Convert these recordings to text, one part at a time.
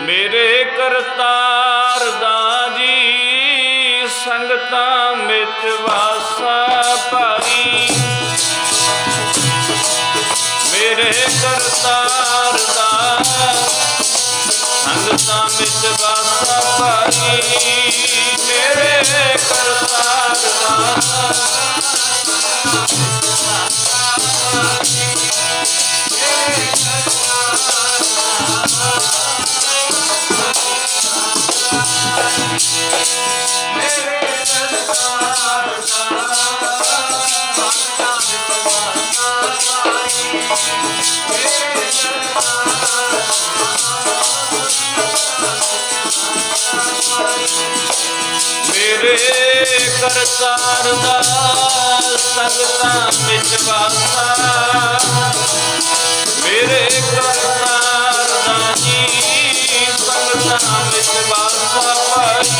ਮੇਰੇ ਕਰਤਾਰ ਦਾ ਜੀ ਸੰਗਤਾਂ ਵਿੱਚ ਵਾਸਾ ਭਾਈ ਮੇਰੇ ਕਰਤਾਰ ਦਾ ਸੰਗਤਾਂ ਵਿੱਚ ਵਾਸਾ ਭਾਈ ਮੇਰੇ ਕਰਤਾਰ ਮੇਰੇ ਕਰਤਾਰ ਦਾ ਸੰਗਤਾਂ ਵਿੱਚ ਵਾਸਾ ਮੇਰੇ ਕਰਤਾਰ ਦਾ ਜੀ ਸੰਗਤਾਂ ਵਿੱਚ ਵਾਸਾ ਭਾਈ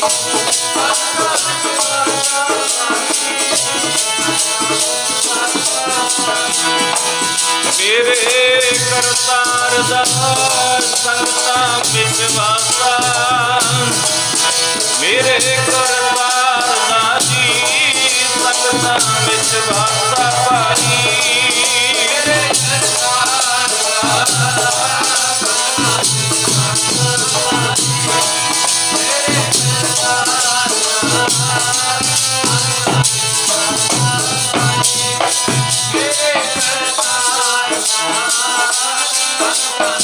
ਮੇਰੇ ਕਰਤਾਰ ਦਾ ਸੰਗਤਾਂ ਵਿੱਚ ਵਾਸਾ। ਮੇਰੇ ਕਰਤਾਰ ਦਾ ਜੀ ਸੰਗਤਾਂ ਵਿੱਚ ਵਾਸਾ। us.